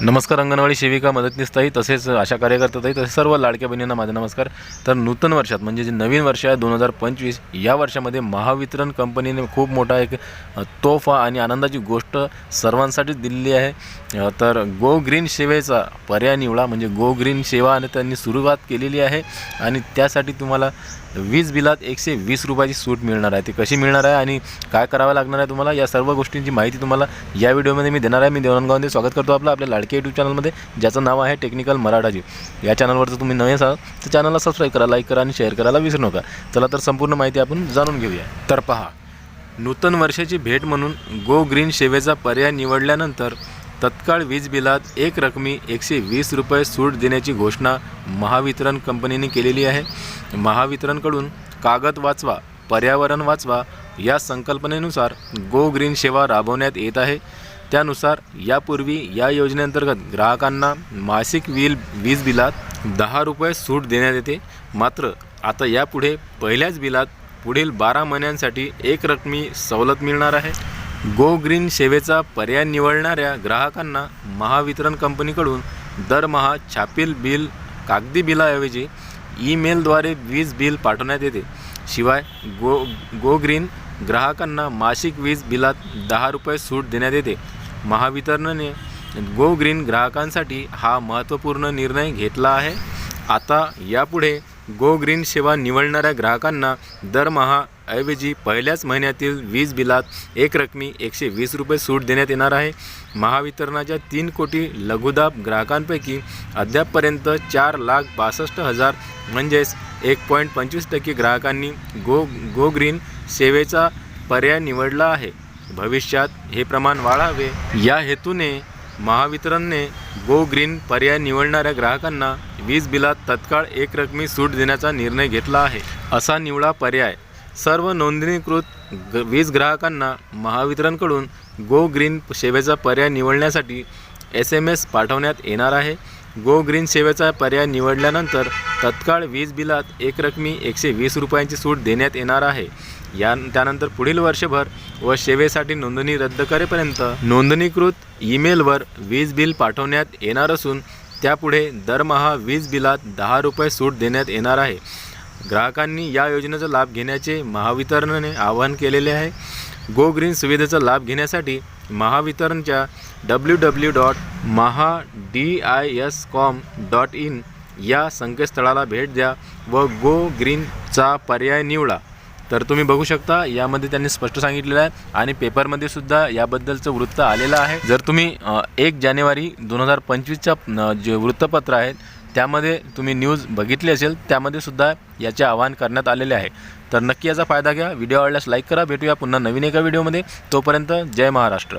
नमस्कार अंगणवाडी सेविका मदतनीसताई. तसेच आशा कार्यकर्त्याताई तसेच सर्व लाडक्या बहिणींना माझा नमस्कार. तर नूतन वर्षात म्हणजे जे नवीन वर्ष आहे दोन हजार पंचवीस या वर्षामध्ये महावितरण कंपनीने खूप मोठा एक तोफा आणि आनंदाची गोष्ट सर्वांसाठीच दिलेली आहे. तर गो ग्रीन सेवेचा पर्याय निवडा म्हणजे गो ग्रीन सेवा आणि त्यांनी सुरुवात केलेली आहे. आणि त्यासाठी तुम्हाला वीज बिलात एकशे वीस रुपयाची सूट मिळणार आहे. ती कशी मिळणार आहे आणि काय करावं लागणार आहे तुम्हाला या सर्व गोष्टींची माहिती तुम्हाला या व्हिडिओमध्ये मी देणार आहे. मी देवनगावमध्ये स्वागत करतो आपलं आपल्या लाडके यूट्यूब चॅनलमध्ये ज्याचं नाव आहे टेक्निकल मराठाजी. या चॅनलवर जर तुम्ही नवे असाल तर चॅनलला सबस्क्राईब करा लाईक करा आणि शेअर करायला विसरू नका. चला तर संपूर्ण माहिती आपण जाणून घेऊया. तर पहा नूतन वर्षाची भेट म्हणून गो ग्रीन सेवेचा पर्याय निवडल्यानंतर तत्काळ वीज बिलात एक रकमी एकशे वीस रुपये सूट देण्याची घोषणा महावितरण कंपनीने केलेली आहे. महावितरणकडून कागद वाचवा पर्यावरण वाचवा या संकल्पनेनुसार गो ग्रीन सेवा राबवण्यात येत आहे. त्यानुसार यापूर्वी या योजनेअंतर्गत ग्राहकांना मासिक वील वीज बिलात दहा रुपये सूट देण्यात येते. मात्र आता यापुढे पहिल्याच बिलात पुढील बारा महिन्यांसाठी एक रकमी सवलत मिळणार आहे. गो ग्रीन सेवेचा पर्याय निवडणाऱ्या ग्राहकांना महावितरण कंपनीकडून दरमहा छापील बिल कागदी बिलाऐवजी ईमेलद्वारे वीज बिल पाठवण्यात येते. शिवाय गो गो ग्रीन ग्राहकांना मासिक वीज बिलात दहा रुपये सूट देण्यात येते. महावितरणने गो ग्रीन ग्राहकांसाठी हा महत्त्वपूर्ण निर्णय घेतला आहे. आता यापुढे गो ग्रीन सेवा निवडणाऱ्या ग्राहकांना दरमहा ऐवजी पहिल्याच महिन्यातील वीज बिलात एक रकमी एकशे वीस रुपये सूट देण्यात येणार आहे. महावितरणाच्या तीन कोटी लघुदाब ग्राहकांपैकी अद्यापपर्यंत चार लाख बासष्ट हजार म्हणजेच एक पॉईंट पंचवीस टक्के ग्राहकांनी गो गो ग्रीन सेवेचा पर्याय निवडला आहे. भविष्यात हे प्रमाण वाढावे. या हेतूने महावितरणने गो ग्रीन पर्याय निवडणाऱ्या ग्राहकांना वीज बिलात तत्काळ एक रकमी सूट देण्याचा निर्णय घेतला आहे. असा निवडा पर्याय सर्व नोंदणीकृत ग वीज ग्राहकांना महावितरणकडून गो ग्रीन सेवेचा पर्याय निवडण्यासाठी एस एम एस पाठवण्यात येणार आहे. गो ग्रीन सेवेचा पर्याय निवडल्यानंतर तत्काळ वीज बिलात एक रकमी एकशे वीस रुपयांची सूट देण्यात येणार आहे. या त्यानंतर पुढील वर्षभर व सेवेसाठी नोंदणी रद्द करेपर्यंत नोंदणीकृत ईमेलवर वीज बिल पाठवण्यात येणार असून त्यापुढे दरमहा वीज बिलात दहा रुपये सूट देण्यात येणार आहे. ग्राहकांनी या योजनेचा लाभ घेण्याचे महावितरणने आवाहन केलेले आहे. गो ग्रीन सुविधेचा लाभ घेण्यासाठी महावितरणच्या W W dot Maha D I S com dot in या संकेतस्थळाला भेट द्या व गो ग्रीनचा पर्याय निवडा. तर तुम्ही बघू शकता यामध्ये त्यांनी स्पष्ट सांगितलेलं आहे आणि पेपरमध्ये सुद्धा याबद्दलचं वृत्त आलेलं आहे. जर तुम्ही एक जानेवारी दोन हजार पंचवीसच्या जे वृत्तपत्र आहेत त्यामध्ये तुम्ही न्यूज बघितली असेल त्यामध्ये सुद्धा याचे आवाहन करण्यात आलेले आहे. तर नक्की याचा फायदा घ्या. व्हिडिओ आवडल्यास लाईक करा. भेटूया पुन्हा नवीन एका व्हिडिओमध्ये. तोपर्यंत जय महाराष्ट्र.